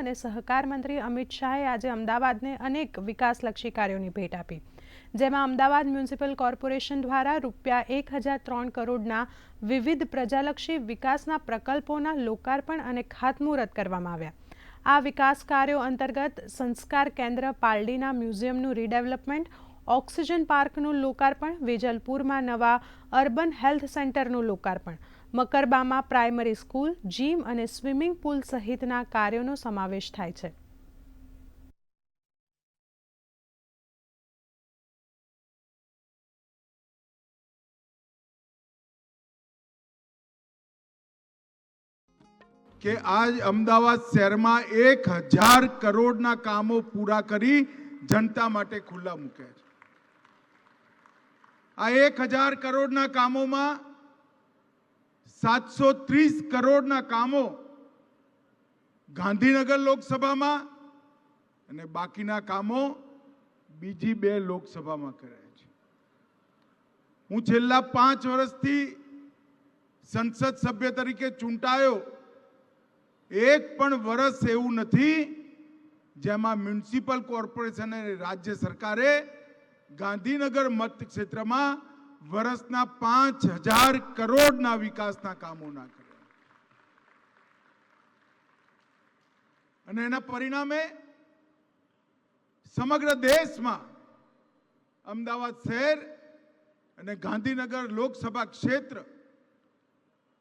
અને સહકાર મંત્રી અમિત શાહે આજે અમદાવાદને અનેક વિકાસલક્ષી કાર્યોની ભેટ આપી. જેમાં અમદાવાદ મ્યુનિસિપલ કોર્પોરેશન દ્વારા રૂપિયા એક હજાર ત્રણ કરોડના વિવિધ પ્રજાલક્ષી વિકાસના પ્રકલ્પોના લોકાર્પણ અને ખાતમુહૂર્ત કરવામાં આવ્યા. આ વિકાસ કાર્યો અંતર્ગત સંસ્કાર કેન્દ્ર પાલડીના મ્યુઝિયમનું રીડેવલપમેન્ટ, ઓક્સિજન પાર્કનું લોકાર્પણ, વેજલપુરમાં નવા અર્બન હેલ્થ સેન્ટરનું લોકાર્પણ મકરબામાં પ્રાઇમરી સ્કૂલ, જીમ અને સ્વિમિંગ પુલ સહિતના કાર્યોનો સમાવેશ થાય છે. કે આજ અમદાવાદ શહેરમાં એક હજાર કરોડના કામો પૂરા કરી જનતા માટે ખુલ્લા મૂક્યા છે. આ એક હજાર કરોડના કામોમાં સાતસો ત્રીસ કરોડના કામો ગાંધીનગર લોકસભામાં અને બાકીના કામો બીજી બે લોકસભામાં કર્યા છે. હું છેલ્લા પાંચ વર્ષથી સંસદ સભ્ય તરીકે ચૂંટાયો. એક પણ વર્ષ એવું નથી જેમાં મ્યુનિસિપલ કોર્પોરેશન અને રાજ્ય સરકારે ગાંધીનગર મત ક્ષેત્રમાં વર્ષના પાંચ હજાર કરોડના વિકાસના કામો ના કર્યા અને એના પરિણામે સમગ્ર દેશમાં અમદાવાદ શહેર અને ગાંધીનગર લોકસભા ક્ષેત્ર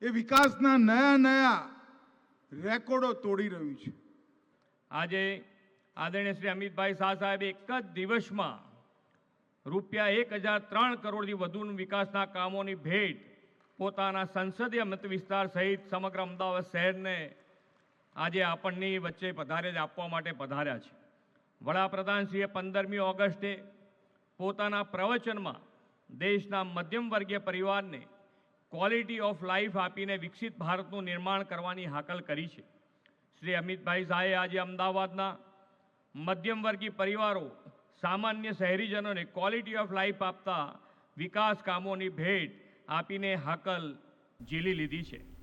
એ વિકાસના નયા નયા રેકોર્ડો તોડી રહ્યું છે. આજે આદરણીય શ્રી અમિતભાઈ શાહ સાહેબ એક જ દિવસમાં રૂપિયા એક હજાર ત્રણ કરોડથી વધુ વિકાસના કામોની ભેટ પોતાના સંસદીય મત વિસ્તાર સહિત સમગ્ર અમદાવાદ શહેરને આજે આપણની વચ્ચે પધારે આપવા માટે પધાર્યા છે. વડાપ્રધાનશ્રીએ પંદરમી ઓગસ્ટે પોતાના પ્રવચનમાં દેશના મધ્યમ વર્ગીય પરિવારને ક્વોલિટી ઓફ લાઈફ આપીને વિકસિત ભારતનું નિર્માણ કરવાની હાકલ કરી છે. શ્રી અમિતભાઈ શાહે આજે અમદાવાદના મધ્યમ વર્ગીય પરિવારો સામાન્ય શહેરીજનોને ક્વોલિટી ઓફ લાઈફ આપતા વિકાસ કામોની ભેટ આપીને હાકલ ઝીલી લીધી છે.